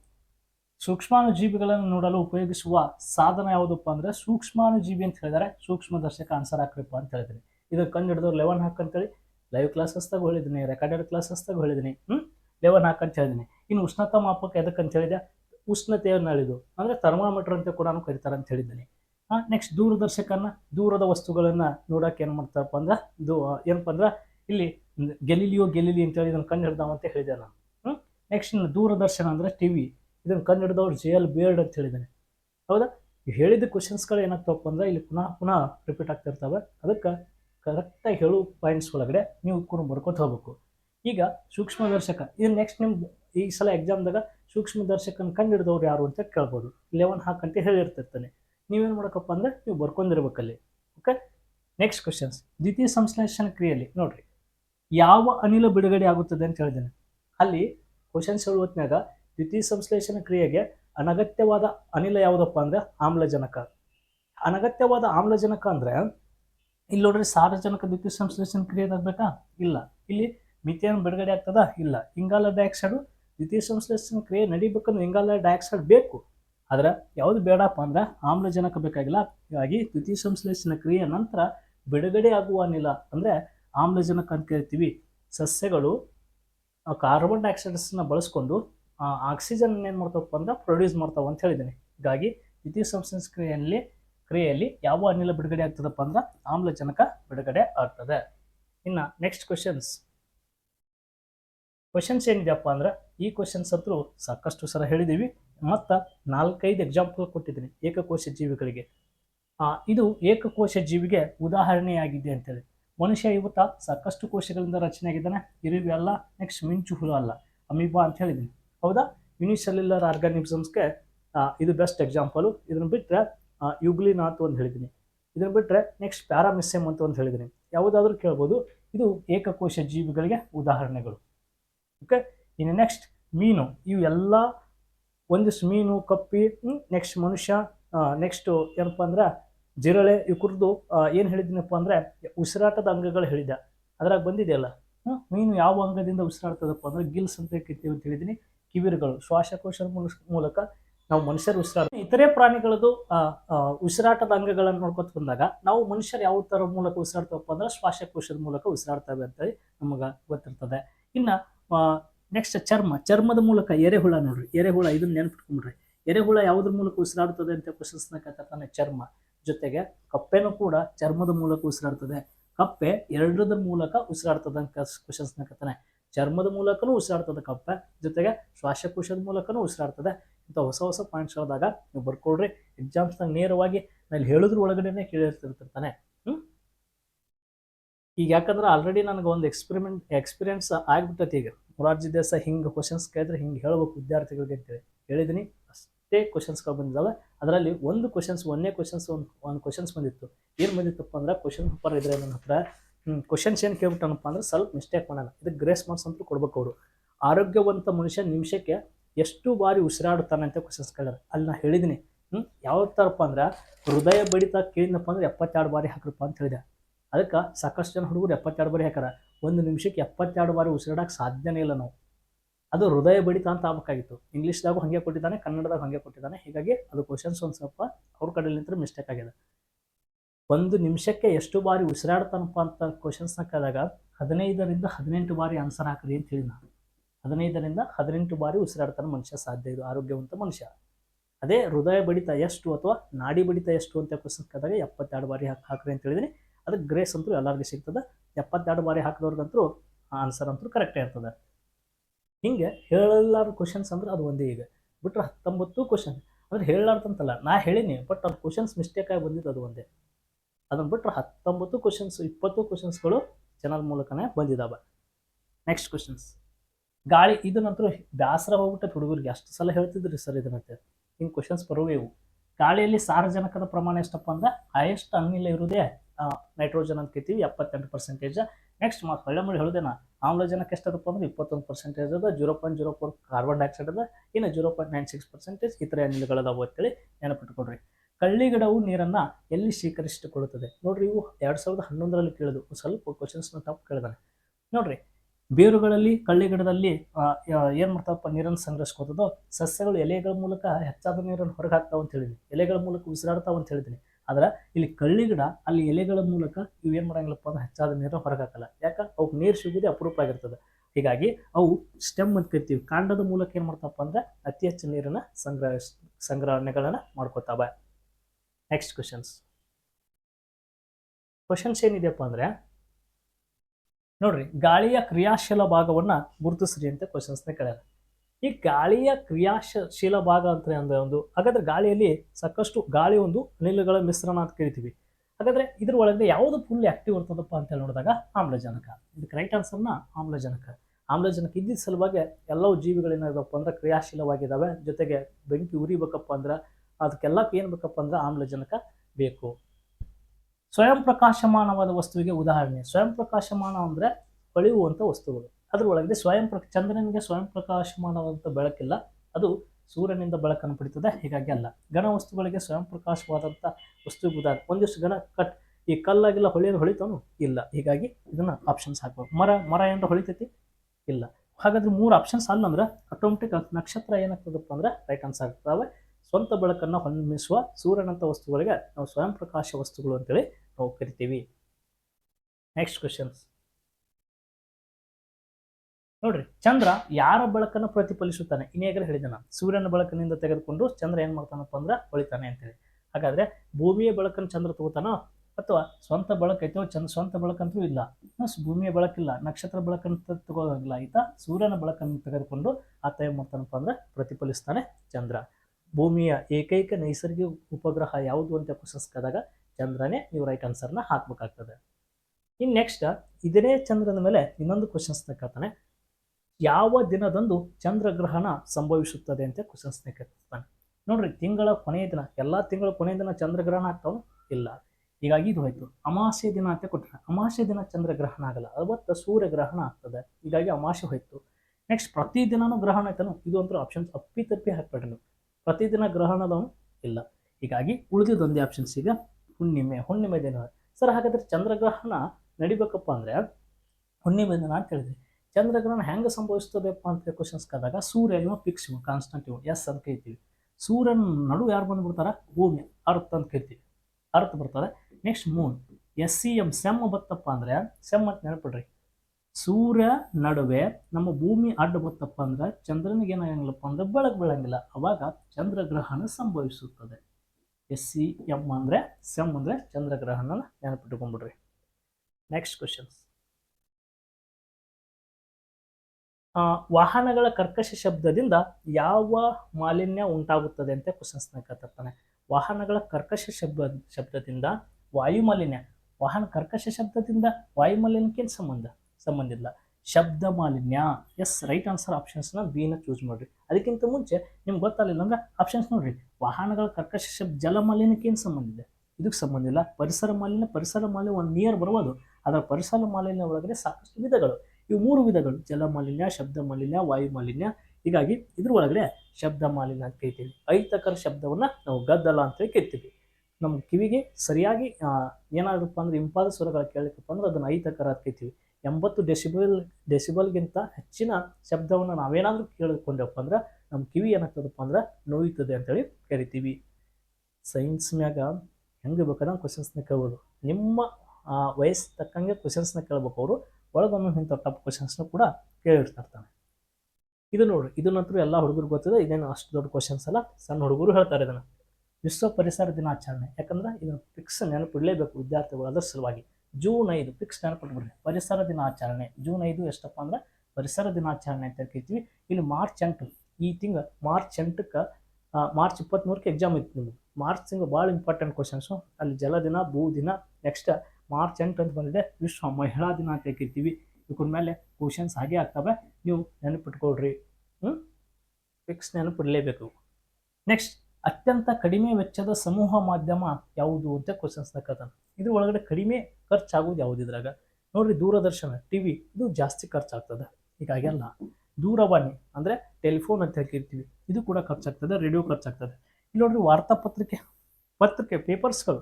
ಸೂಕ್ಷ್ಮಾಣುಜೀವಿಗಳನ್ನು ನೋಡಲು ಉಪಯೋಗಿಸುವ ಸಾಧನ ಯಾವುದಪ್ಪ ಅಂದ್ರೆ ಸೂಕ್ಷ್ಮಾಣುಜೀವಿ ಅಂತ ಹೇಳಿದಾರೆ. ಸೂಕ್ಷ್ಮ ದರ್ಶಕ ಆನ್ಸರ್ ಹಾಕ್ರಿಪ್ಪ ಅಂತ ಹೇಳಿದ್ರಿ ಇದನ್ನ ಕಂಡು ಹಿಡಿದವ್ರು ಲೆವೆನ್ ಹಾಕಂತೇಳಿ ಲೈವ್ ಕ್ಲಾಸಸ್ದಾಗ ಹೇಳಿದ್ದೀನಿ ರೆಕಾರ್ಡೆಡ್ ಕ್ಲಾಸಸ್ದಾಗ ಹೇಳಿದ್ದೀನಿ ಹ್ಮ್? ಲೆವೆನ್ ಹಾಕಂತ ಹೇಳಿದ್ದೀನಿ ಇನ್ನು ಉಷ್ಣತಾ ಮಾಪಕ ಎದಕ್ಕೆ ಅಂತ ಹೇಳಿದೆ? ಉಷ್ಣತೆಯನ್ನು ಅಳಿದು ಅಂದರೆ ಥರ್ಮಾಮೀಟರ್ ಅಂತ ಕೂಡ ಕರೀತಾರೆ ಅಂತ ಹೇಳಿದ್ದೀನಿ. ನೆಕ್ಸ್ಟ್ ದೂರದರ್ಶಕನ ದೂರದ ವಸ್ತುಗಳನ್ನು ನೋಡೋಕೆ ಏನು ಮಾಡ್ತಾರಪ್ಪ ಅಂದ್ರೆ ದೂ ಏನಪ್ಪ ಅಂದ್ರೆ, ಇಲ್ಲಿ ಗೆಲಿಲಿಯೋ ಗೆಲಿಲಿ ಅಂತೇಳಿ ಇದನ್ನು ಕಂಡು ಹಿಡ್ದಾವ ಅಂತ ಹೇಳಿದೆ ನಾನು. ಹ್ಞೂ ನೆಕ್ಸ್ಟ್ ದೂರದರ್ಶನ ಅಂದರೆ ಟಿ ವಿ ಇದನ್ನು ಕಂಡು ಹಿಡಿದವ್ರು ಜೆ ಎಲ್ ಬಿಯರ್ಡ್ ಅಂತ ಹೇಳಿದ್ದಾನೆ. ಹೌದಾ? ಹೇಳಿದ ಕ್ವಶನ್ಸ್ಗಳು ಏನಾಗ್ತಾವಪ್ಪ ಅಂದ್ರೆ, ಇಲ್ಲಿ ಪುನಃ ಪುನಃ ರಿಪೀಟ್ ಆಗ್ತಾ ಇರ್ತವೆ. ಅದಕ್ಕೆ ಕರೆಕ್ಟಾಗಿ ಹೇಳು ಪಾಯಿಂಟ್ಸ್ ಒಳಗಡೆ, ನೀವು ಕೂಡ ಬರ್ಕೊತ ಹೋಗ್ಬೇಕು. ಈಗ ಸೂಕ್ಷ್ಮದರ್ಶಕ ಇದು ನೆಕ್ಸ್ಟ್ ನಿಮ್ಗೆ ಈ ಸಲ ಎಕ್ಸಾಮ್ದಾಗ ಸೂಕ್ಷ್ಮದರ್ಶಕನ ಕಂಡು ಹಿಡಿದವ್ರು ಯಾರು ಅಂತ ಕೇಳ್ಬೋದು. ಲೆವೆನ್ ಹಾಕಂತ ಹೇಳಿರ್ತಿರ್ತಾನೆ. ನೀವೇನು ಮಾಡೋಕಪ್ಪ ಅಂದ್ರೆ ನೀವು ಬರ್ಕೊಂಡಿರ್ಬೇಕಲ್ಲಿ. ಓಕೆ ನೆಕ್ಸ್ಟ್ ಕ್ವಶನ್ಸ್ ದ್ವಿತೀಯ ಸಂಶ್ಲೇಷಣ ಕ್ರಿಯೆಯಲ್ಲಿ ನೋಡ್ರಿ. ಯಾವ ಅನಿಲ ಬಿಡುಗಡೆ ಆಗುತ್ತದೆ ಅಂತ ಹೇಳಿದ್ದೇನೆ. ಅಲ್ಲಿ ಕ್ವಶನ್ಸ್ ಹೊತ್ತಿನಾಗ ದ್ವಿತೀಯ ಸಂಶ್ಲೇಷಣ ಕ್ರಿಯೆಗೆ ಅನಗತ್ಯವಾದ ಅನಿಲ ಯಾವುದಪ್ಪ ಅಂದ್ರೆ ಆಮ್ಲಜನಕ. ಅನಗತ್ಯವಾದ ಆಮ್ಲಜನಕ ಅಂದರೆ ಇಲ್ಲಿ ನೋಡ್ರಿ ಸಾರಜನಕ ದ್ವಿತೀಯ ಸಂಶ್ಲೇಷಣ ಕ್ರಿಯೆ ಇಲ್ಲ. ಇಲ್ಲಿ ಮಿಥೇನ್ ಬಿಡುಗಡೆ ಆಗ್ತದ? ಇಲ್ಲ. ಇಂಗಾಲ ಡೈಆಕ್ಸೈಡು ದ್ವಿತೀಯ ಸಂಶ್ಲೇಷಣ ಕ್ರಿಯೆ ನಡಿಬೇಕಂದ್ರೆ ಇಂಗಾಲ ಡೈಆಕ್ಸೈಡ್ ಬೇಕು. ಆದ್ರೆ ಯಾವುದು ಬೇಡಪ್ಪ ಅಂದ್ರೆ ಆಮ್ಲಜನಕ ಬೇಕಾಗಿಲ್ಲ. ಹೀಗಾಗಿ ದ್ವಿತೀಯ ಸಂಶ್ಲೇಷಣ ಕ್ರಿಯೆ ನಂತರ ಬಿಡುಗಡೆ ಆಗುವ ಅನಿಲ ಅಂದ್ರೆ ಆಮ್ಲಜನಕ ಅಂತ ಕರಿತೀವಿ. ಸಸ್ಯಗಳು ಕಾರ್ಬನ್ ಡೈಆಕ್ಸೈಡ್ಸ್ನ ಬಳಸ್ಕೊಂಡು ಆಕ್ಸಿಜನ್ ಏನು ಮಾಡ್ತಾವಪ್ಪ ಅಂದ್ರೆ ಪ್ರೊಡ್ಯೂಸ್ ಮಾಡ್ತಾವ ಅಂತ ಹೇಳಿದ್ದೀನಿ ಹೀಗಾಗಿ ದ್ವಿತೀಯ ಸಂಶ್ಲೇಷಣ ಕ್ರಿಯೆಯಲ್ಲಿ ಕ್ರಿಯೆಯಲ್ಲಿ ಯಾವ ಅನಿಲ ಬಿಡುಗಡೆ ಆಗ್ತದಪ್ಪ ಅಂದ್ರೆ ಆಮ್ಲಜನಕ ಬಿಡುಗಡೆ ಆಗ್ತದೆ. ಇನ್ನು ನೆಕ್ಸ್ಟ್ ಕ್ವಶನ್ಸ್ ಕ್ವಶನ್ಸ್ ಏನಿದೆಯಪ್ಪ ಅಂದ್ರೆ, ಈ ಕ್ವಶನ್ಸ್ ಅಂತೂ ಸಾಕಷ್ಟು ಸಲ ಹೇಳಿದ್ದೀವಿ ಮತ್ತು ನಾಲ್ಕೈದು ಎಕ್ಸಾಂಪಲ್ ಕೊಟ್ಟಿದ್ದೀನಿ ಏಕಕೋಶ ಜೀವಿಗಳಿಗೆ ಇದು ಏಕಕೋಶ ಜೀವಿಗೆ ಉದಾಹರಣೆಯಾಗಿದೆ ಅಂತೇಳಿ. ಮನುಷ್ಯ ಇವತ್ತ ಸಾಕಷ್ಟು ಕೋಶಗಳಿಂದ ರಚನೆ ಆಗಿದ್ದಾನೆ, ಇರುವೆ ಅಲ್ಲ ನೆಕ್ಸ್ಟ್ ಮಿಂಚು ಹುಳು ಅಲ್ಲ, ಅಮೀಬಾ ಅಂತ ಹೇಳಿದ್ದೀನಿ. ಹೌದಾ? ಯುನಿಸೆಲ್ಯುಲರ್ ಆರ್ಗಾನಿಸಮ್ಸ್ಗೆ ಇದು ಬೆಸ್ಟ್ ಎಕ್ಸಾಂಪಲು ಇದನ್ನು ಬಿಟ್ಟರೆ ಯುಗ್ಲಿನಾಥ್ ಅಂತ ಹೇಳಿದ್ದೀನಿ. ಇದನ್ನು ಬಿಟ್ಟರೆ ನೆಕ್ಸ್ಟ್ ಪ್ಯಾರಾಮಿಸೆಮ್ ಅಂತ ಒಂದು ಹೇಳಿದ್ದೀನಿ. ಯಾವುದಾದ್ರೂ ಕೇಳ್ಬೋದು, ಇದು ಏಕಕೋಶ ಜೀವಿಗಳಿಗೆ ಉದಾಹರಣೆಗಳು. ಓಕೆ ಇನ್ನು ನೆಕ್ಸ್ಟ್ ಮೀನು. ಇವು ಎಲ್ಲ ಒಂದಿಷ್ಟು ಮೀನು, ಕಪ್ಪಿ ನೆಕ್ಸ್ಟ್ ಮನುಷ್ಯ ನೆಕ್ಸ್ಟ್ ಏನಪ್ಪ ಅಂದ್ರೆ ಜಿರಳೆ, ಇವು ಕುರಿತು ಏನು ಹೇಳಿದ್ದೀನಪ್ಪ ಅಂದ್ರೆ ಉಸಿರಾಟದ ಅಂಗಗಳು ಹೇಳಿದ ಅದ್ರಾಗ ಬಂದಿದೆಯಲ್ಲ ಮೀನು ಯಾವ ಅಂಗದಿಂದ ಉಸಿರಾಡ್ತದಪ್ಪ ಅಂದ್ರೆ ಗಿಲ್ಸ್ ಅಂತ ಕರಿತೀವಿ ಅಂತ ಹೇಳಿದ್ದೀನಿ. ಕಿವಿರುಗಳು ಶ್ವಾಸಕೋಶದ ಮೂಲ- ಮೂಲಕ ನಾವು ಮನುಷ್ಯರು ಉಸಿರಾಡ ಇತರೆ ಪ್ರಾಣಿಗಳದ್ದು ಉಸಿರಾಟದ ಅಂಗಗಳನ್ನು ನೋಡ್ಕೊತ ಬಂದಾಗ ನಾವು ಮನುಷ್ಯರು ಯಾವ ತರ ಮೂಲಕ ಉಸಿರಾಡ್ತವಪ್ಪ ಅಂದ್ರೆ ಶ್ವಾಸಕೋಶದ ಮೂಲಕ ಉಸಿರಾಡ್ತವೆ ಅಂತೇಳಿ ನಮಗೆ ಗೊತ್ತಿರ್ತದೆ. ಇನ್ನ ನೆಕ್ಸ್ಟ್ ಚರ್ಮ, ಚರ್ಮದ ಮೂಲಕ ಎರೆಹುಳ ನೋಡ್ರಿ. ಎರೆಹುಳ ಇದನ್ನ ನೆನ್ಪಿಟ್ಕೊಂಡ್ರಿ ಎರೆಹುಳ ಯಾವುದ್ರ ಮೂಲಕ ಉಸಿರಾಡ್ತದೆ ಅಂತ ಕ್ವಶನ್ಸ್ನ ತಾನೆ ಚರ್ಮ ಜೊತೆಗೆ ಕಪ್ಪೆನೂ ಕೂಡ ಚರ್ಮದ ಮೂಲಕ ಉಸಿರಾಡ್ತದೆ. ಕಪ್ಪೆ ಎರಡರ ಮೂಲಕ ಉಸಿರಾಡ್ತದೆ ಅಂತ ಕ್ವಶನ್ಸ್ನ ಚರ್ಮದ ಮೂಲಕನೂ ಉಸಿರಾಡ್ತದೆ ಕಪ್ಪೆ, ಜೊತೆಗೆ ಶ್ವಾಸಕೋಶದ ಮೂಲಕನೂ ಉಸಿರಾಡ್ತದೆ. ಇಂಥ ಹೊಸ ಹೊಸ ಪಾಯಿಂಟ್ಸ್ ಹೇಳಿದಾಗ ನೀವು ಬರ್ಕೊಳ್ರಿ ಎಕ್ಸಾಮ್ಸ್ನಾಗ ನೇರವಾಗಿ ನಾನು ಹೇಳಿದ್ರ ಒಳಗಡೆನೆ ಕೇಳಿರ್ತಿರ್ತಿರ್ತಾನೆ ಈಗ ಯಾಕಂದ್ರೆ ಆಲ್ರೆಡಿ ನನಗೆ ಒಂದು ಎಕ್ಸ್ಪೆರಿಮೆಂಟ್ ಎಕ್ಸ್ಪೀರಿಯನ್ಸ್ ಆಗ್ಬಿಟ್ಟೈತಿ ಈಗ. ಮೊರಾರ್ಜಿ ದೇಸಾಯಿ ಹಿಂಗೆ ಕ್ವಶನ್ಸ್ ಕೇಳಿದ್ರೆ ಹಿಂಗೆ ಹೇಳ್ಬೇಕು ವಿದ್ಯಾರ್ಥಿಗಳಿಗೆ ಅಂತೇಳಿ ಹೇಳಿದ್ದೀನಿ ಅಷ್ಟೇ ಕ್ವಶನ್ಸ್ಗಳು ಬಂದಿದ್ದಾವೆ. ಅದರಲ್ಲಿ ಒಂದು ಕ್ವಶನ್ಸ್ ಒಂದೇ ಕ್ವಶನ್ಸ್ ಒಂದು ಒಂದು ಕ್ವಶನ್ಸ್ ಬಂದಿತ್ತು. ಏನು ಬಂದಿತ್ತಪ್ಪ ಅಂದ್ರೆ ಕ್ವಶನ್ ಪೇಪರ್ ಇದ್ರೆ ನನ್ನ ಹತ್ರ ಕ್ವಶನ್ಸ್ ಏನು ಕೇಳ್ಬಿಟ್ಟನಪ್ಪ ಅಂದ್ರೆ ಸ್ವಲ್ಪ ಮಿಸ್ಟೇಕ್ ಮಾಡೋಣ. ಇದಕ್ಕೆ ಗ್ರೇಸ್ ಮಾರ್ಕ್ಸ್ ಅಂತೂ ಕೊಡ್ಬೇಕು ಅವರು. ಆರೋಗ್ಯವಂತ ಮನುಷ್ಯ ನಿಮಿಷಕ್ಕೆ ಎಷ್ಟು ಬಾರಿ ಉಸಿರಾಡುತ್ತಾನೆ ಅಂತ ಕ್ವಶನ್ಸ್ ಕೇಳಿದ್ರೆ. ಅಲ್ಲಿ ನಾನು ಹೇಳಿದ್ದೀನಿ ಹ್ಞೂ ಯಾವ ಥರಪ್ಪ ಅಂದ್ರೆ ಹೃದಯ ಬಡಿತ ಕೇಳಿದ್ನಪ್ಪ ಅಂದ್ರೆ ಎಪ್ಪತ್ತೆರಡು ಬಾರಿ ಹಾಕ್ರಪ್ಪ ಅಂತ ಹೇಳಿದೆ. ಅದಕ್ಕೆ ಸಾಕಷ್ಟು ಜನ ಹುಡುಗರು ಎಪ್ಪತ್ತೆರಡು ಬಾರಿ ಹಾಕಾರ ಒಂದು ನಿಮಿಷಕ್ಕೆ ಎಪ್ಪತ್ತೆರಡು ಬಾರಿ ಉಸಿರಾಡಕ್ಕೆ ಸಾಧ್ಯನೇ ಇಲ್ಲ ನಾವು. ಅದು ಹೃದಯ ಬಡಿತ ಅಂತ ಆಗಬೇಕಾಗಿತ್ತು. ಇಂಗ್ಲೀಷ್ದಾಗು ಹಾಗೆ ಕೊಟ್ಟಿದ್ದಾನೆ, ಕನ್ನಡದಾಗ ಹಾಗೆ ಕೊಟ್ಟಿದ್ದಾನೆ. ಹೀಗಾಗಿ ಅದು ಕ್ವಶನ್ಸ್ ಒಂದು ಸ್ವಲ್ಪ ಅವ್ರ ಕಡೆಲಿಂದ ಮಿಸ್ಟೇಕ್ ಆಗಿದೆ. ಒಂದು ನಿಮಿಷಕ್ಕೆ ಎಷ್ಟು ಬಾರಿ ಉಸಿರಾಡ್ತಾನಪ್ಪ ಅಂತ ಕ್ವಶನ್ಸ್ನ ಕೇಳಿದಾಗ ಹದಿನೈದರಿಂದ ಹದಿನೆಂಟು ಬಾರಿ ಆನ್ಸರ್ ಹಾಕ್ರಿ ಅಂತ ಹೇಳಿ ನಾನು. ಹದಿನೈದರಿಂದ ಹದಿನೆಂಟು ಬಾರಿ ಉಸಿರಾಡ್ತಾನೆ ಮನುಷ್ಯ ಸಾಧ್ಯ. ಇದು ಆರೋಗ್ಯವಂತ ಮನುಷ್ಯ. ಅದೇ ಹೃದಯ ಬಡಿತ ಎಷ್ಟು ಅಥವಾ ನಾಡಿ ಬಡಿತ ಎಷ್ಟು ಅಂತ ಕ್ವಶನ್ ಕೇಳಿದಾಗ ಎಪ್ಪತ್ತೆರಡು ಬಾರಿ ಹಾಕಿ ಹಾಕ್ರಿ ಅಂತ ಹೇಳಿದ್ದೀನಿ ಅದಕ್ಕೆ ಗ್ರೇಸ್ ಅಂತೂ ಎಲ್ಲರಿಗೂ ಸಿಗ್ತದೆ. ಎಪ್ಪತ್ತೆರಡು ಬಾರಿ ಹಾಕಿದವ್ರಿಗಂತೂ ಆನ್ಸರ್ ಅಂತೂ ಕರೆಕ್ಟೇ ಇರ್ತದೆ. ಹಿಂಗೆ ಹೇಳಲಾರ ಕ್ವಶನ್ಸ್ ಅಂದ್ರೆ ಅದು ಒಂದೇ ಈಗ. ಬಿಟ್ರೆ ಹತ್ತೊಂಬತ್ತು ಕ್ವಶನ್ ಅಂದ್ರೆ ಹೇಳಲಾರ್ದಂತಲ್ಲ, ನಾ ಹೇಳೀನಿ ಬಟ್ ಅದು ಕ್ವಶನ್ಸ್ ಮಿಸ್ಟೇಕ್ ಆಗಿ ಬಂದಿದ್ದು ಅದು ಒಂದೇ. ಅದನ್ನು ಬಿಟ್ರೆ ಹತ್ತೊಂಬತ್ತು ಕ್ವಶನ್ಸ್ ಇಪ್ಪತ್ತು ಕ್ವಶನ್ಸ್ಗಳು ಚಾನಲ್ ಮೂಲಕನೇ ಬಂದಿದ್ದಾವೆ ನೆಕ್ಸ್ಟ್ ಕ್ವಶನ್ಸ್ ಗಾಳಿ ಇದನ್ನಂತರೂ ಬೇಸರ ಹೋಗ್ಬಿಟ್ಟು ಹುಡುಗರಿಗೆ. ಅಷ್ಟು ಸಲ ಹೇಳ್ತಿದ್ರಿ ಸರ್ ಇದನ್ನಂತೆ ಹಿಂಗೆ ಕ್ವಶನ್ಸ್ ಬರುವೆ ಇವು. ಗಾಳಿಯಲ್ಲಿ ಸಾರಜನಕದ ಪ್ರಮಾಣ ಎಷ್ಟಪ್ಪ ಅಂದ್ರೆ ಹೈಯೆಸ್ಟ್ ಅನಿಲ ಇರುವುದೇ ನೈಟ್ರೋಜನ್ ಅಂತ ಕರಿತೀವಿ ಎಪ್ಪತ್ತೆಂಟು ಪರ್ಸೆಂಟೇಜ್ ನೆಕ್ಸ್ಟ್ ಮತ್ತು ಹೊಳ್ಳೆ ಮಾಡಿ ಹೇಳುದೇನ ಆಮ್ಲಜನಕ ಎಷ್ಟದಪ್ಪ ಅಂದ್ರೆ ಇಪ್ಪತ್ತೊಂದು ಪರ್ಸೆಂಟೇಜ್ ಅದ zero point zero four carbon dioxide ಅದ, ಇನ್ನು zero point nine six percentage ಇತರ ಅನಿಲಗಳದಾವು ಅಂತೇಳಿ ನೆನಪಿಟ್ಕೊಡ್ರಿ. ಕಳ್ಳಿಗಿಡವು ನೀರನ್ನು ಎಲ್ಲಿ ಶೇಖರಿಸಿಕೊಳ್ಳುತ್ತದೆ ನೋಡ್ರಿ ಇವು ಎರಡು ಸಾವಿರದ ಹನ್ನೊಂದರಲ್ಲಿ ಕೇಳಿದು ಸ್ವಲ್ಪ ಕ್ವಶನ್ಸ್ನ ತಪ್ಪು ಕೇಳಿದಾನೆ ನೋಡ್ರಿ, ಬೇರುಗಳಲ್ಲಿ ಕಳ್ಳಿಗಿಡದಲ್ಲಿ ಏನ್ ಮಾಡ್ತಾವಪ್ಪ ನೀರನ್ನು ಸಂಗ್ರಹಿಸ್ಕೋತದೋ, ಸಸ್ಯಗಳು ಎಲೆಗಳ ಮೂಲಕ ಹೆಚ್ಚಾದ ನೀರನ್ನು ಹೊರಗೆ ಹಾಕ್ತಾವಂತ ಹೇಳಿದ್ವಿ ಎಲೆಗಳ ಮೂಲಕ ಉಸಿರಾಡ್ತಾವಂತ ಹೇಳಿದ್ದೀನಿ ಆದ್ರೆ ಇಲ್ಲಿ ಕಳ್ಳಿ ಗಿಡ, ಅಲ್ಲಿ ಎಲೆಗಳ ಮೂಲಕ ಇವು ಏನ್ ಮಾಡಂಗಿಲ್ಲಪ್ಪ ಅಂದ್ರೆ ಹೆಚ್ಚಾದ ನೀರು ಹೊರಗಾಕಲ್ಲ. ಯಾಕೆ? ಯಾಕ ಅವಕ್ಕೆ ನೀರು ಸಿಗುದೇ ಅಪರೂಪ ಆಗಿರ್ತದೆ. ಹೀಗಾಗಿ ಅವು ಸ್ಟೆಮ್ ಅಂತ ಕರಿತೀವಿ. ಕಾಂಡದ ಮೂಲಕ ಏನ್ ಮಾಡ್ತಪ್ಪ ಅಂದ್ರೆ ಅತಿ ಹೆಚ್ಚು ನೀರನ್ನ ಸಂಗ್ರಹ, ಸಂಗ್ರಹಣೆಗಳನ್ನ ಮಾಡ್ಕೋತಾವ. ನೆಕ್ಸ್ಟ್ ಕ್ವಶನ್ಸ್ ಕ್ವಶನ್ಸ್ ಏನಿದೆಯಪ್ಪ ಅಂದ್ರೆ, ನೋಡ್ರಿ ಗಾಳಿಯ ಕ್ರಿಯಾಶೀಲ ಭಾಗವನ್ನ ಗುರುತಿಸ್ರಿ ಅಂತ ಕ್ವಶನ್ಸ್ನ ಕೇಳ್ಯಾರ. ಈ ಗಾಳಿಯ ಕ್ರಿಯಾಶೀಲ ಭಾಗ ಅಂತ ಅಂದ್ರೆ ಒಂದು, ಹಾಗಾದ್ರೆ ಗಾಳಿಯಲ್ಲಿ ಸಾಕಷ್ಟು ಗಾಳಿ ಒಂದು ಅನಿಲಗಳ ಮಿಶ್ರಣ ಅಂತ ಕರಿತೀವಿ. ಹಾಗಾದ್ರೆ ಇದ್ರ ಒಳಗಡೆ ಯಾವುದು ಫುಲ್ ಆಕ್ಟಿವ್ ಇರ್ತದಪ್ಪ ಅಂತ ಹೇಳಿ ನೋಡಿದಾಗ ಆಮ್ಲಜನಕ. ಇದಕ್ಕೆ ರೈಟ್ ಆನ್ಸರ್ನ ಆಮ್ಲಜನಕ. ಆಮ್ಲಜನಕ ಇದ್ದಿದ್ದ ಸಲುವಾಗಿ ಎಲ್ಲವೂ ಜೀವಿಗಳೇನಾಗಪ್ಪ ಅಂದ್ರೆ ಕ್ರಿಯಾಶೀಲವಾಗಿದ್ದಾವೆ ಜೊತೆಗೆ ಬೆಂಕಿ ಉರಿಬೇಕಪ್ಪ ಅಂದ್ರೆ ಅದಕ್ಕೆಲ್ಲ ಏನು ಬೇಕಪ್ಪ ಅಂದ್ರೆ ಆಮ್ಲಜನಕ ಬೇಕು. ಸ್ವಯಂ ಪ್ರಕಾಶಮಾನವಾದ ವಸ್ತುವಿಗೆ ಉದಾಹರಣೆ. ಸ್ವಯಂ ಪ್ರಕಾಶಮಾನ ಅಂದ್ರೆ ಹೊಳೆಯುವಂಥ ವಸ್ತುಗಳು. ಅದ್ರ ಒಳಗಡೆ ಸ್ವಯಂ ಪ್ರ ಚಂದ್ರನಿಗೆ ಸ್ವಯಂ ಪ್ರಕಾಶಮಾನವಾದಂಥ ಬೆಳಕಿಲ್ಲ. ಅದು ಸೂರ್ಯನಿಂದ ಬೆಳಕನ್ನು ಪಡಿತದೆ. ಹೀಗಾಗಿ ಅಲ್ಲ. ಘನ ವಸ್ತುಗಳಿಗೆ ಸ್ವಯಂ ಪ್ರಕಾಶವಾದಂಥ ವಸ್ತು ಉದಾಹರಣೆ ಒಂದಿಷ್ಟು ಘನ ಕಟ್ ಈ ಕಲ್ಲಾಗಿಲ್ಲ ಹೊಳೆಯೋದು ಹೊಳಿತಾನು ಇಲ್ಲ. ಹೀಗಾಗಿ ಇದನ್ನ ಆಪ್ಷನ್ಸ್ ಹಾಕ್ಬೇಕು. ಮರ ಮರ ಏನಾರ ಹೊಳಿತೈತಿ? ಇಲ್ಲ. ಹಾಗಾದ್ರೆ ಮೂರು ಆಪ್ಷನ್ಸ್ ಅಲ್ಲ ಅಂದ್ರೆ ಆಟೋಮೆಟಿಕ್ ನಕ್ಷತ್ರ ಏನಾಗ್ತದಪ್ಪ ಅಂದ್ರೆ ರೈಟ್ ಆನ್ಸರ್ ಆಗ್ತವೆ ಸ್ವಂತ ಬೆಳಕನ್ನು ಹೊಮ್ಮಿಸುವ ಸೂರ್ಯನಂಥ ವಸ್ತುಗಳಿಗೆ ನಾವು ಸ್ವಯಂ ಪ್ರಕಾಶ ವಸ್ತುಗಳು ಅಂತೇಳಿ ನಾವು ಕರಿತೀವಿ. ನೆಕ್ಸ್ಟ್ ಕ್ವಶನ್ಸ್ ನೋಡ್ರಿ, ಚಂದ್ರ ಯಾರ ಬೆಳಕನ್ನು ಪ್ರತಿಫಲಿಸುತ್ತಾನೆ? ಇನ್ನೇಗಲೇ ಹೇಳಿದೆ ಸೂರ್ಯನ ಬೆಳಕಿನಿಂದ ತೆಗೆದುಕೊಂಡು ಚಂದ್ರ ಏನು ಮಾಡ್ತಾನಪ್ಪ ಅಂದ್ರೆ ಹೊಳಿತಾನೆ ಅಂತೇಳಿ. ಹಾಗಾದ್ರೆ ಭೂಮಿಯ ಬೆಳಕನ್ನು ಚಂದ್ರ ತಗೋತಾನೋ ಅಥವಾ ಸ್ವಂತ ಬೆಳಕೈತೋ ಚಂದ್ರ ಸ್ವಂತ ಬೆಳಕಂತೂ ಇಲ್ಲ. ಭೂಮಿಯ ಬೆಳಕಿಲ್ಲ, ನಕ್ಷತ್ರ ಬೆಳಕನ್ನು ತಗೋದಾಗಿಲ್ಲ ಆಯ್ತ ಸೂರ್ಯನ ಬೆಳಕನ್ನು ತೆಗೆದುಕೊಂಡು ಆತ ಏನು ಮಾಡ್ತಾನಪ್ಪ ಅಂದ್ರೆ ಪ್ರತಿಫಲಿಸ್ತಾನೆ ಚಂದ್ರ. ಭೂಮಿಯ ಏಕೈಕ ನೈಸರ್ಗಿಕ ಉಪಗ್ರಹ ಯಾವುದು ಅಂತ ಪ್ರಶಸ್ಕಾದಾಗ ಚಂದ್ರನೇ ನೀವು ರೈಟ್ ಆನ್ಸರ್ನ ಹಾಕ್ಬೇಕಾಗ್ತದೆ. ಇನ್ನು ನೆಕ್ಸ್ಟ್ ಇದನ್ನೇ ಚಂದ್ರನ ಮೇಲೆ ಇನ್ನೊಂದು ಕ್ವಶನ್ಸ್ ಕೇಳ್ತಾನೆ. ಯಾವ ದಿನದಂದು ಚಂದ್ರಗ್ರಹಣ ಸಂಭವಿಸುತ್ತದೆ ಅಂತ ಕ್ವಶನ್ಸ್ ಕೇಳ್ತಾನೆ. ನೋಡ್ರಿ, ತಿಂಗಳ ಕೊನೆಯ ದಿನ, ಎಲ್ಲ ತಿಂಗಳ ಕೊನೆಯ ದಿನ ಚಂದ್ರಗ್ರಹಣ ಆಗ್ತಾವ? ಇಲ್ಲ. ಹೀಗಾಗಿ ಇದು ಹೋಯ್ತು. ಅಮಾಸೆ ದಿನ ಅಂತ ಕೊಟ್ಟರೆ ಅಮಾಸೆ ದಿನ ಚಂದ್ರಗ್ರಹಣ ಆಗಲ್ಲ. ಅವತ್ತು ಸೂರ್ಯಗ್ರಹಣ ಆಗ್ತದೆ. ಹೀಗಾಗಿ ಅಮಾಸೆ ಹೋಯ್ತು. ನೆಕ್ಸ್ಟ್ ಪ್ರತಿದಿನನೂ ಗ್ರಹಣ ಆಯ್ತಾನು ಇದು ಅಂತೂ ಆಪ್ಷನ್ಸ್ ಅಪ್ಪಿ ತಪ್ಪಿ ಹಾಕ್ಬೇಡ್ರಿ ನೀವು. ಪ್ರತಿದಿನ ಗ್ರಹಣದವನು ಇಲ್ಲ. ಹೀಗಾಗಿ ಉಳಿದಿದ್ದೊಂದೇ ಆಪ್ಷನ್ಸ್ ಈಗ ಹುಣ್ಣಿಮೆ ಹುಣ್ಣಿಮೆ ದಿನ. ಸರ್, ಹಾಗಾದ್ರೆ ಚಂದ್ರಗ್ರಹಣ ನಡಿಬೇಕಪ್ಪ ಅಂದರೆ ಹುಣ್ಣಿಮೆ ದಿನ ಅಂತ ಹೇಳಿದ್ವಿ ಚಂದ್ರಗ್ರಹಣ ಹೆಂಗೆ ಸಂಭವಿಸ್ತದಪ್ಪ ಅಂತ ಕ್ವಶನ್ಸ್ ಕಾದಾಗ ಸೂರ್ಯ ಇವ ಫಿಕ್ಸ್ ಇವ ಕಾನ್ಸ್ಟಂಟ್ ಇವ ಎಸ್ ಅಂತ ಕರಿತೀವಿ ಸೂರ್ಯನ ನಡುವೆ ಯಾರು ಬಂದ್ಬಿಡ್ತಾರ ಭೂಮಿ ಅರ್ಥ ಅಂತ ಕರಿತೀವಿ ಅರ್ಥ ಬರ್ತದೆ next moon S C M SEM ಬತ್ತಪ್ಪ ಅಂದರೆ ಸೆಮ್ ಅಂತ ನೆನಪಿಡ್ರಿ. ಸೂರ್ಯ ನಡುವೆ ನಮ್ಮ ಭೂಮಿ ಅಡ್ಡ ಬತ್ತಪ್ಪ ಅಂದ್ರೆ, ಚಂದ್ರನಿಗೆ ಏನಾಗಂಗಿಲ್ಲಪ್ಪ ಅಂದ್ರೆ ಬೆಳಕು ಬೀಳಂಗಿಲ್ಲ. ಅವಾಗ ಚಂದ್ರಗ್ರಹಣ ಸಂಭವಿಸುತ್ತದೆ. ಎಸ್ ಸಿ ಎಂ ಅಂದರೆ ಸೆಮ್ ಅಂದರೆ ಚಂದ್ರಗ್ರಹಣ ನೆನಪಿಟ್ಕೊಂಡ್ಬಿಡ್ರಿ. ನೆಕ್ಸ್ಟ್ ಕ್ವಶನ್ಸ್ ವಾಹನಗಳ ಕರ್ಕಶ ಶಬ್ದದಿಂದ ಯಾವ ಮಾಲಿನ್ಯ ಉಂಟಾಗುತ್ತದೆ ಅಂತ ಕ್ವಶನ್ಸ್ನ ಕೇಳ್ತಿರ್ತಾನೆ. ವಾಹನಗಳ ಕರ್ಕಶ ಶಬ್ದ, ಶಬ್ದದಿಂದ ವಾಯು ಮಾಲಿನ್ಯ. ವಾಹನ ಕರ್ಕಶ ಶಬ್ದದಿಂದ ವಾಯು ಮಾಲಿನ್ಯಕ್ಕೇನು ಸಂಬಂಧ? ಸಂಬಂಧ ಇಲ್ಲ. ಶಬ್ದ ಮಾಲಿನ್ಯ. ಎಸ್ ರೈಟ್ ಆನ್ಸರ್ ಆಪ್ಷನ್ಸ್ನ ಬಿನ ಚೂಸ್ ಮಾಡ್ರಿ. ಅದಕ್ಕಿಂತ ಮುಂಚೆ ನಿಮ್ಗೆ ಗೊತ್ತಾಗಲಿಲ್ಲ ಅಂದ್ರೆ ಆಪ್ಷನ್ಸ್ ನೋಡ್ರಿ. ವಾಹನಗಳ ಕರ್ಕಶ ಶಬ್ದ, ಜಲ ಮಾಲಿನ್ಯಕ್ಕೆ ಏನು ಸಂಬಂಧ ಇದೆ? ಇದಕ್ಕೆ ಸಂಬಂಧ ಇಲ್ಲ. ಪರಿಸರ ಮಾಲಿನ್ಯ ಪರಿಸರ ಮಾಲಿನ್ಯ ಒಂದು ನಿಯರ್ ಬರಬಹುದು ಅದರ ಪರಿಸರ ಮಾಲಿನ್ಯ ಒಳಗಡೆ ಸಾಕಷ್ಟು ವಿಧಗಳು. ಇವು ಮೂರು ವಿಧಗಳು. ಜಲ ಮಾಲಿನ್ಯ, ಶಬ್ದ ಮಾಲಿನ್ಯ, ವಾಯು ಮಾಲಿನ್ಯ. ಹೀಗಾಗಿ ಇದ್ರ ಒಳಗಡೆ ಶಬ್ದ ಮಾಲಿನ್ಯ ಅಂತ ಕರಿತೀವಿ. ಐತಕರ ಶಬ್ದವನ್ನ ನಾವು ಗದ್ದಲ ಅಂತೇಳಿ ಕರಿತೀವಿ. ನಮ್ಮ ಕಿವಿಗೆ ಸರಿಯಾಗಿ ಏನಾಗಪ್ಪ ಅಂದ್ರೆ ಇಂಪಾದ ಸ್ವರಗಳು ಕೇಳಲಿಕ್ಕಪ್ಪ ಅಂದ್ರೆ ಅದನ್ನ ಐತಕರ ಅಂತ ಕರಿತೀವಿ. ಎಂಬತ್ತು ಡೆಸಿಬಲ್, ಡೆಸಿಬಲ್ಗಿಂತ ಹೆಚ್ಚಿನ ಶಬ್ದವನ್ನು ನಾವೇನಾದರೂ ಕೇಳಿಕೊಂಡಪ್ಪ ಅಂದ್ರೆ ನಮ್ಮ ಕಿವಿ ಏನಾಗ್ತದಪ್ಪ ಅಂದ್ರೆ ನೋಯ್ತದೆ ಅಂತೇಳಿ ಕರಿತೀವಿ. ಸೈನ್ಸ್ ಮ್ಯಾಗ ಹೆಂಗೆ ಬೇಕಾದ್ರೆ ಕ್ವಶನ್ಸ್ನ ಕೇಳ್ಬೋದು. ನಿಮ್ಮ ವಯಸ್ಸು ತಕ್ಕಂಗೆ ಕ್ವಶನ್ಸ್ನ ಕೇಳ್ಬೇಕು ಅವರು. ಒಳಗೊಮ್ಮೆ ಇಂಥ ಟಫ್ ಕ್ವಶನ್ಸ್ನ ಕೂಡ ಕೇಳಿರ್ತಾರೆ ಇದು ನೋಡಿ ಇದನ್ನಂತರೂ ಎಲ್ಲ ಹುಡುಗರು ಗೊತ್ತಿದೆ, ಇದೇನು ಅಷ್ಟು ದೊಡ್ಡ ಕ್ವಶನ್ಸ್ ಅಲ್ಲ, ಸಣ್ಣ ಹುಡುಗರು ಹೇಳ್ತಾರೆ ಇದನ್ನು. ವಿಶ್ವ ಪರಿಸರ ದಿನಾಚರಣೆ, ಯಾಕಂದ್ರೆ ಇದನ್ನು ಫಿಕ್ಸ್ ನೆನಪಿಡಲೇಬೇಕು ವಿದ್ಯಾರ್ಥಿಗಳು ಅದರ ಸಲುವಾಗಿ. ಜೂನ್ ಐದು ಫಿಕ್ಸ್ ನೆನಪಿಟ್ಬಿಡ್ರಿ ಪರಿಸರ ದಿನಾಚರಣೆ. ಜೂನ್ ಐದು ಎಷ್ಟಪ್ಪ ಅಂದ್ರೆ ಪರಿಸರ ದಿನಾಚರಣೆ ಅಂತ ಕರಿತೀವಿ ಇಲ್ಲಿ ಮಾರ್ಚ್ ಎಂಟು, ಈ ತಿಂಗಳು ಮಾರ್ಚ್ ಎಂಟಕ್ಕೆ ಮಾರ್ಚ್ ಇಪ್ಪತ್ತ್ಮೂರಕ್ಕೆ ಎಕ್ಸಾಮ್ ಇತ್ತು ನಿಮಗೆ ಮಾರ್ಚ್ ತಿಂಗಳು ಭಾಳ ಇಂಪಾರ್ಟೆಂಟ್ ಕ್ವಶನ್ಸು ಅಲ್ಲಿ ಜಲ ದಿನ ಭೂ ದಿನ ನೆಕ್ಸ್ಟ್ ಮಾರ್ಚ್ ಎಂಟು ಅಂತ ಬಂದಿದೆ. ವಿಶ್ವ ಮಹಿಳಾ ದಿನ ಅಂತ ಹಾಕಿರ್ತೀವಿ ಇದ್ರ ಮೇಲೆ ಕ್ವಶನ್ಸ್ ಹಾಗೆ ಆಗ್ತವೆ. ನೀವು ನೆನಪಿಟ್ಕೊಳ್ರಿ. ಹ್ಞೂ ಫಿಕ್ಸ್ ನೆನಪಿಡಲೇಬೇಕು. ನೆಕ್ಸ್ಟ್ ಅತ್ಯಂತ ಕಡಿಮೆ ವೆಚ್ಚದ ಸಮೂಹ ಮಾಧ್ಯಮ ಯಾವುದು ಅಂತ ಕ್ವಶನ್ಸ್ ಕತಾನೆ ಇದ್ರ ಒಳಗಡೆ ಕಡಿಮೆ ಖರ್ಚಾಗೋದು ಯಾವುದು ಇದ್ರಾಗ? ನೋಡ್ರಿ ದೂರದರ್ಶನ ಟಿ ವಿ ಇದು ಜಾಸ್ತಿ ಖರ್ಚಾಗ್ತದೆ. ಹೀಗಾಗೆಲ್ಲ ದೂರವಾಣಿ ಅಂದರೆ ಟೆಲಿಫೋನ್ ಅಂತ ಹಾಕಿರ್ತೀವಿ ಇದು ಕೂಡ ಖರ್ಚಾಗ್ತದೆ ರೇಡಿಯೋ ಖರ್ಚಾಗ್ತದೆ. ಇಲ್ಲಿ ನೋಡ್ರಿ ವಾರ್ತಾಪತ್ರಿಕೆ ಪತ್ರಿಕೆ ಪೇಪರ್ಸ್ಗಳು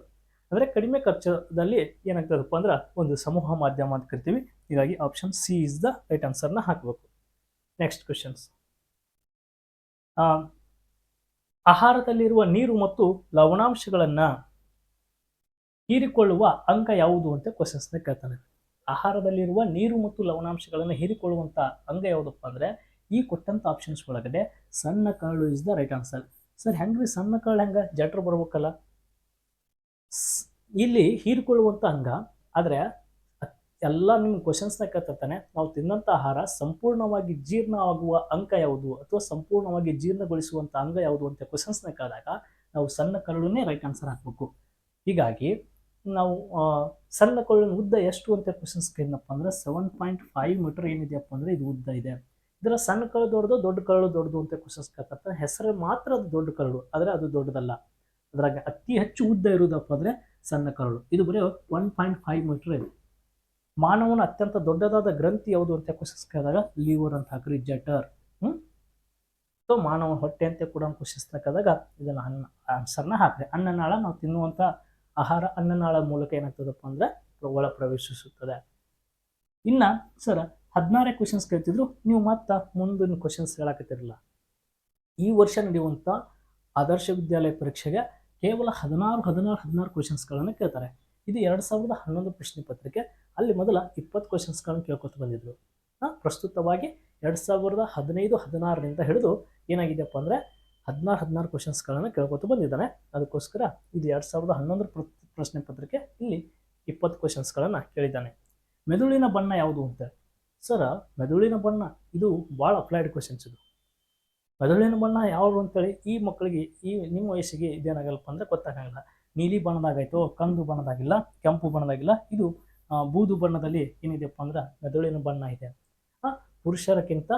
ಅಂದರೆ ಕಡಿಮೆ ಖರ್ಚದಲ್ಲಿ ಏನಾಗ್ತದಪ್ಪ ಅಂದ್ರೆ ಒಂದು ಸಮೂಹ ಮಾಧ್ಯಮ ಅಂತ ಕರಿತೀವಿ. ಹೀಗಾಗಿ option C is the right ಆನ್ಸರ್ನ ಹಾಕಬೇಕು. ನೆಕ್ಸ್ಟ್ ಕ್ವಶನ್ಸ್ ಆಹಾರದಲ್ಲಿರುವ ನೀರು ಮತ್ತು ಲವಣಾಂಶಗಳನ್ನು ಹೀರಿಕೊಳ್ಳುವ ಅಂಗ ಯಾವುದು ಅಂತ ಕ್ವಶನ್ಸ್ನ ಕೇಳ್ತಾನೆ. ಆಹಾರದಲ್ಲಿರುವ ನೀರು ಮತ್ತು ಲವಣಾಂಶಗಳನ್ನು ಹೀರಿಕೊಳ್ಳುವಂಥ ಅಂಗ ಯಾವುದಪ್ಪ ಅಂದರೆ ಈ ಕೊಟ್ಟಂಥ ಆಪ್ಷನ್ಸ್ ಒಳಗಡೆ ಸಣ್ಣ ಕಾಳು is the right answer sir, ಹೆಂಗ್ರಿ ಸಣ್ಣ ಕಾಳು ಹೆಂಗೆ? ಜಟ್ರು ಬರ್ಬೇಕಲ್ಲ. ಇಲ್ಲಿ ಹೀರಿಕೊಳ್ಳುವಂಥ ಅಂಗ, ಆದರೆ ಎಲ್ಲ ನಿಮ್ಮ ಕ್ವಶನ್ಸ್ನ ಕೇಳ್ತಿರ್ತಾನೆ, ನಾವು ತಿನ್ನಂಥ ಆಹಾರ ಸಂಪೂರ್ಣವಾಗಿ ಜೀರ್ಣ ಆಗುವ ಅಂಕ ಯಾವುದು ಅಥವಾ ಸಂಪೂರ್ಣವಾಗಿ ಜೀರ್ಣಗೊಳಿಸುವಂಥ ಅಂಗ ಯಾವುದು ಅಂತ ಕ್ವಶನ್ಸ್ನ ಕೇಳಿದಾಗ ನಾವು ಸಣ್ಣ ಕರುಳನ್ನೇ ರೈಟ್ ಆನ್ಸರ್ ಹಾಕಬೇಕು. ಹೀಗಾಗಿ ನಾವು ಸಣ್ಣ ಕರುಳಿನ ಉದ್ದ ಎಷ್ಟು ಅಂತ ಕ್ವಶನ್ಸ್ ಕೇಳಿದಪ್ಪ ಅಂದ್ರೆ ಸೆವೆನ್ ಪಾಯಿಂಟ್ ಫೈವ್ ಮೀಟರ್ ಏನಿದೆಯಪ್ಪ ಅಂದರೆ ಇದು ಉದ್ದ ಇದೆ. ಇದರ ಸಣ್ಣ ಕರಳು ದೊಡ್ಡದು, ದೊಡ್ಡ ಕರಳು ದೊಡ್ಡದು ಅಂತ ಕ್ವಶನ್ಸ್ ಕೇಳ್ತಾರೆ ಹೆಸರು ಮಾತ್ರ ಅದು ದೊಡ್ಡ ಕರಳು, ಆದರೆ ಅದು ದೊಡ್ಡದಲ್ಲ. ಅದ್ರಾಗ ಅತಿ ಹೆಚ್ಚು ಉದ್ದ ಇರುವುದಪ್ಪ ಅಂದರೆ ಸಣ್ಣ ಕರುಳು. ಇದು ಬರೀ ಒನ್ ಪಾಯಿಂಟ್ ಫೈವ್ ಮೀಟರ್ ಇದೆ. ಮಾನವನ ಅತ್ಯಂತ ದೊಡ್ಡದಾದ ಗ್ರಂಥಿ ಯಾವುದು ಅಂತ ಕ್ವಶನ್ಸ್ ಕೇಳಿದಾಗ ಲೀವರ್ ಅಂತ ಹಾಕ್ರಿ ಜಟರ್ ಹ್ಞೂ ಸೊ ಮಾನವ ಹೊಟ್ಟೆ ಅಂತ ಕೂಡ ಕ್ವಶನ್ಸ್ ಕೇಳಿದಾಗ ಇದನ್ನು ಅನ್ನ ಆನ್ಸರ್ನ ಹಾಕ್ರಿ. ಅನ್ನನಾಳ ನಾವು ತಿನ್ನುವಂಥ ಆಹಾರ ಅನ್ನನಾಳ ಮೂಲಕ ಏನಾಗ್ತದಪ್ಪ ಅಂದರೆ ಒಳ ಪ್ರವೇಶಿಸುತ್ತದೆ. ಇನ್ನು ಸರ್ ಹದಿನಾರೇ ಕ್ವಶನ್ಸ್ ಕೇಳ್ತಿದ್ರು, ನೀವು ಮತ್ತೆ ಮುಂದಿನ ಕ್ವಶನ್ಸ್ ಹೇಳಕತ್ತಿರಲ್ಲ. ಈ ವರ್ಷ ನಡೆಯುವಂಥ ಆದರ್ಶ ವಿದ್ಯಾಲಯ ಪರೀಕ್ಷೆಗೆ ಕೇವಲ ಹದಿನಾರು ಹದಿನಾರು ಹದಿನಾರು ಕ್ವಶನ್ಸ್ಗಳನ್ನು ಕೇಳ್ತಾರೆ. ಇದು ಎರಡು ಸಾವಿರದ ಹನ್ನೊಂದು ಪ್ರಶ್ನೆ ಪತ್ರಿಕೆ. ಅಲ್ಲಿ ಮೊದಲ ಇಪ್ಪತ್ತು ಕ್ವಶನ್ಸ್ಗಳನ್ನು ಕೇಳ್ಕೊತ ಬಂದಿದ್ರು. ಪ್ರಸ್ತುತವಾಗಿ ಎರಡು ಸಾವಿರದ ಹದಿನೈದು, ಹದಿನಾರರಿಂದ ಹಿಡಿದು ಏನಾಗಿದೆಯಪ್ಪ ಅಂದರೆ ಹದಿನಾರು ಹದಿನಾರು ಕ್ವಶನ್ಸ್ಗಳನ್ನು ಕೇಳ್ಕೊತ ಬಂದಿದ್ದಾನೆ. ಅದಕ್ಕೋಸ್ಕರ ಇದು ಎರಡು ಸಾವಿರದ ಹನ್ನೊಂದರ ಪ್ರಶ್ನೆ ಪತ್ರಿಕೆ. ಇಲ್ಲಿ ಇಪ್ಪತ್ತು ಕ್ವಶನ್ಸ್ಗಳನ್ನು ಕೇಳಿದ್ದಾನೆ. ಮೆದುಳಿನ ಬಣ್ಣ ಯಾವುದು ಅಂತ? ಸರ, ಮೆದುಳಿನ ಬಣ್ಣ, ಇದು ಭಾಳ ಅಪ್ಲೈಡ್ ಕ್ವಶನ್ಸ್ ಇದು. ಮೆದುಳಿನ ಬಣ್ಣ ಯಾವುದು ಅಂತೇಳಿ ಈ ಮಕ್ಕಳಿಗೆ ಈ ನಿಮ್ಮ ವಯಸ್ಸಿಗೆ ಇದೇನಾಗಲ್ಲಪ್ಪ ಅಂದರೆ ಗೊತ್ತಾಗಲ್ಲ ನೀಲಿ ಬಣ್ಣದಾಗಾಯಿತು, ಕಂದು ಬಣ್ಣದಾಗಿಲ್ಲ, ಕೆಂಪು ಬಣ್ಣದಾಗಿಲ್ಲ, ಇದು ಬೂದು ಬಣ್ಣದಲ್ಲಿ ಏನಿದೆಯಪ್ಪ ಅಂದ್ರೆ ಮೆದುಳಿನ ಬಣ್ಣ ಇದೆ. ಪುರುಷರಕ್ಕಿಂತ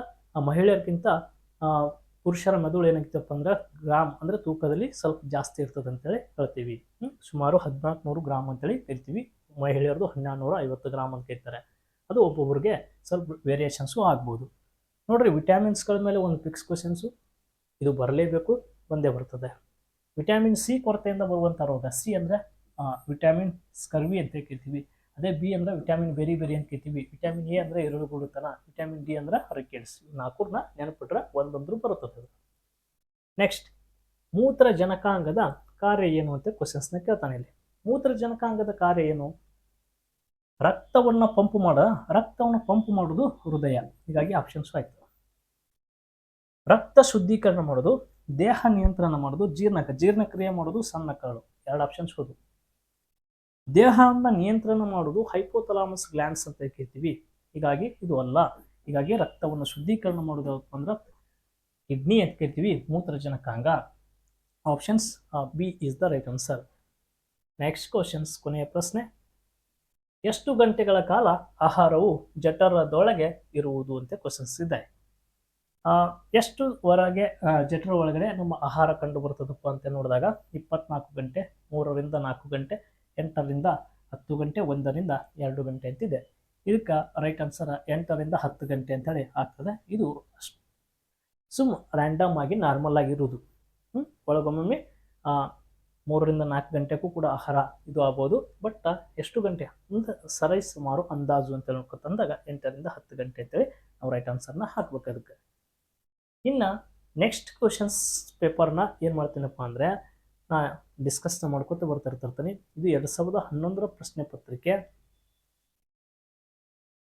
ಮಹಿಳೆಯರ್ಕಿಂತ ಪುರುಷರ ಮೆದುಳು ಏನಾಗಿತ್ತಪ್ಪ ಅಂದ್ರೆ ಗ್ರಾಮ್ ಅಂದರೆ ತೂಕದಲ್ಲಿ ಸ್ವಲ್ಪ ಜಾಸ್ತಿ ಇರ್ತದೆ ಅಂತೇಳಿ ಹೇಳ್ತೀವಿ. ಸುಮಾರು ಹದಿನಾಲ್ಕು ನೂರು ಗ್ರಾಮ್ ಅಂತೇಳಿ ಕರಿತೀವಿ. ಮಹಿಳೆಯರದು ಹನ್ನೆರಡು ನೂರ ಐವತ್ತು ಗ್ರಾಮ್ ಅಂತ ಕರಿತಾರೆ. ಅದು ಒಬ್ಬೊಬ್ಬರಿಗೆ ಸ್ವಲ್ಪ ವೇರಿಯೇಷನ್ಸು ಆಗ್ಬೋದು. ನೋಡ್ರಿ ವಿಟ್ಯಾಮಿನ್ಸ್ಗಳ ಮೇಲೆ ಒಂದು ಫಿಕ್ಸ್ ಕ್ವಶನ್ಸು ಇದು ಬರಲೇಬೇಕು, ಒಂದೇ ಬರ್ತದೆ. ವಿಟ್ಯಾಮಿನ್ ಸಿ ಕೊರತೆಯಿಂದ ಬರುವಂಥ ರೋಗ ಸಿ ಅಂದರೆ ವಿಟ್ಯಾಮಿನ್ ಸ್ಕರ್ವಿ ಅಂತ ಕೇಳ್ತೀವಿ. ಅದೇ ಬಿ ಅಂದರೆ ವಿಟ್ಯಾಮಿನ್ ಬೆರಿ ಬೆರಿ ಅಂತ ಕೇಳ್ತೀವಿ. ವಿಟಮಿನ್ ಎ ಅಂದರೆ ಎರಡುಗುಡುತನ ವಿಟ್ಯಾಮಿನ್ ಡಿ ಅಂದರೆ ಹರಿಕೇಡ್ಸ್. ನಾಲ್ಕೂರ್ನ ನೆನಪಿಟ್ರೆ ಒಂದೊಂದ್ರು ಬರುತ್ತದೆ ನೆಕ್ಸ್ಟ್ ಮೂತ್ರ ಜನಕಾಂಗದ ಕಾರ್ಯ ಏನು ಅಂತ ಕ್ವಶನ್ಸ್ನ ಕೇಳ್ತಾನೆ ಇಲ್ಲಿ. ಮೂತ್ರ ಜನಕಾಂಗದ ಕಾರ್ಯ ಏನು? ರಕ್ತವನ್ನು ಪಂಪ್ ಮಾಡ, ರಕ್ತವನ್ನು ಪಂಪ್ ಮಾಡೋದು ಹೃದಯ. ಹೀಗಾಗಿ ಆಪ್ಷನ್ಸ್ ಆಯ್ತು. ರಕ್ತ ಶುದ್ಧೀಕರಣ ಮಾಡೋದು, ದೇಹ ನಿಯಂತ್ರಣ ಮಾಡೋದು, ಜೀರ್ಣಕ. ಜೀರ್ಣಕ್ರಿಯೆ ಮಾಡೋದು ಸಣ್ಣ ಕರಳು ಎರಡು ಆಪ್ಷನ್ಸ್ ಹೋದು ದೇಹವನ್ನು ನಿಯಂತ್ರಣ ಮಾಡೋದು ಹೈಪೋಥಲಾಮಸ್ ಗ್ಲ್ಯಾಂಡ್ಸ್ ಅಂತ ಕೇಳ್ತೀವಿ. ಹೀಗಾಗಿ ಇದು ಅಲ್ಲ. ಹೀಗಾಗಿ ರಕ್ತವನ್ನು ಶುದ್ಧೀಕರಣ ಮಾಡೋದು ಅಂದ್ರೆ ಕಿಡ್ನಿ ಅಂತ ಕೇಳ್ತೀವಿ, ಮೂತ್ರಜನಕಾಂಗ. Options B is the right answer next questions ಕೊನೆಯ ಪ್ರಶ್ನೆ. ಎಷ್ಟು ಗಂಟೆಗಳ ಕಾಲ ಆಹಾರವು ಜಠರದೊಳಗೆ ಇರುವುದು ಅಂತ ಕ್ವಶನ್ಸ್ ಇದೆ. ಎಷ್ಟು ಹೊರಗೆ ಜಠರ ಒಳಗಡೆ ನಮ್ಮ ಆಹಾರ ಕಂಡು ಬರ್ತದಪ್ಪ ಅಂತ ನೋಡಿದಾಗ ಇಪ್ಪತ್ನಾಲ್ಕು ಗಂಟೆ, ಮೂರರಿಂದ ನಾಲ್ಕು ಗಂಟೆ, ಎಂಟರಿಂದ ಹತ್ತು ಗಂಟೆ, ಒಂದರಿಂದ ಎರಡು ಗಂಟೆ ಅಂತಿದೆ. ಇದಕ್ಕೆ ರೈಟ್ ಆನ್ಸರ್ ಎಂಟರಿಂದ ಹತ್ತು ಗಂಟೆ ಅಂತೇಳಿ ಆಗ್ತದೆ. ಇದು ಸುಮ್ಮ ಸುಮ್ ರ್ಯಾಂಡಮ್ ಆಗಿ ನಾರ್ಮಲ್ ಆಗಿರುವುದು ಹ್ಞೂ ಒಳಗೊಮ್ಮೊಮ್ಮೆ ಮೂರರಿಂದ ನಾಲ್ಕು ಗಂಟೆಗೂ ಕೂಡ ಆಹಾರ ಇದು ಆಗ್ಬೋದು. ಬಟ್, ಎಷ್ಟು ಗಂಟೆ? ಅಂದ್ರೆ ಸರೈ ಸುಮಾರು ಅಂದಾಜು ಅಂತ ನೋಡ್ಕೊತಂದಾಗ ಎಂಟರಿಂದ ಹತ್ತು ಗಂಟೆ ಅಂತೇಳಿ ನಾವು ರೈಟ್ ಆನ್ಸರ್ನ ಹಾಕ್ಬೇಕು ಅದಕ್ಕೆ. ಇನ್ನು ನೆಕ್ಸ್ಟ್ ಕ್ವಶನ್ಸ್ ಪೇಪರ್ನ ಏನು ಮಾಡ್ತೀನಪ್ಪ ಅಂದರೆ ನಾ ಡಿಸ್ಕಸ್ನ ಮಾಡ್ಕೊತ ಬರ್ತಾ ಇದು ಎರಡು ಸಾವಿರದ ಹನ್ನೊಂದರ ಪ್ರಶ್ನೆ ಪತ್ರಿಕೆ.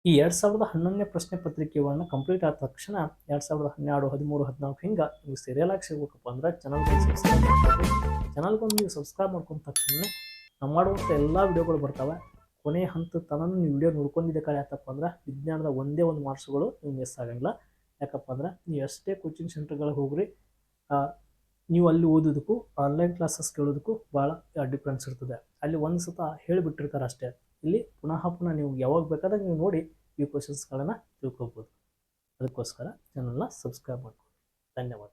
ಈ ಎರಡು ಸಾವಿರದ ಹನ್ನೊಂದನೇ ಪ್ರಶ್ನೆ ಪತ್ರಿಕೆಗಳನ್ನ ಕಂಪ್ಲೀಟ್ ಆದ ತಕ್ಷಣ ಎರಡು ಸಾವಿರದ ಹನ್ನೆರಡು, ಹದಿಮೂರು, ಹದಿನಾಲ್ಕು ಹಿಂಗೆ ನೀವು ಸೀರಿಯಲ್ ಆಗಿ ಸಿಗ್ಬೇಕಪ್ಪ ಅಂದ್ರೆ ಚಾನಲ್ಗೆ ಸಬ್ಸ್ಕ್ರೈಬ್ ಚಾನಲ್ಗೊಂದು ನೀವು ಸಬ್ಸ್ಕ್ರೈಬ್ ಮಾಡ್ಕೊಂಡ ತಕ್ಷಣ ನಾವು ಮಾಡುವಂಥ ಎಲ್ಲ ವಿಡಿಯೋಗಳು ಬರ್ತವೆ. ಕೊನೆಯ ಹಂತ ತನಕ ನೀವು ವಿಡಿಯೋ ನೋಡ್ಕೊಂಡಿದ್ದ ಕಡೆ ಯಾಕಪ್ಪ ಅಂದ್ರೆ ವಿಜ್ಞಾನದ ಒಂದೇ ಒಂದು ಮಾರ್ಕ್ಸ್ಗಳು ನೀವು ಮಿಸ್ ಆಗಂಗಿಲ್ಲ. ಯಾಕಪ್ಪ ಅಂದ್ರೆ ನೀವು ಎಷ್ಟೇ ಕೋಚಿಂಗ್ ಸೆಂಟರ್ಗಳಿಗೆ ಹೋಗ್ರಿ ನೀವು ಅಲ್ಲಿ ಓದೋದಕ್ಕೂ ಆನ್ಲೈನ್ ಕ್ಲಾಸಸ್ ಕೇಳೋದಕ್ಕೂ ಭಾಳ ಡಿಫ್ರೆನ್ಸ್ ಇರ್ತದೆ. ಅಲ್ಲಿ ಒಂದು ಸತ ಹೇಳಿಬಿಟ್ಟಿರ್ತಾರೆ ಅಷ್ಟೇ. ಇಲ್ಲಿ ಪುನಃ ಪುನಃ ನೀವು ಯಾವಾಗ ಬೇಕಾದಾಗ ನೀವು ನೋಡಿ ಈ ಕ್ವಶನ್ಸ್ಗಳನ್ನು ತಿಳ್ಕೊಬೋದು. ಅದಕ್ಕೋಸ್ಕರ ಚಾನಲ್ನ ಸಬ್ಸ್ಕ್ರೈಬ್ ಮಾಡ್ಕೊಳ್ಳಿ ಧನ್ಯವಾದ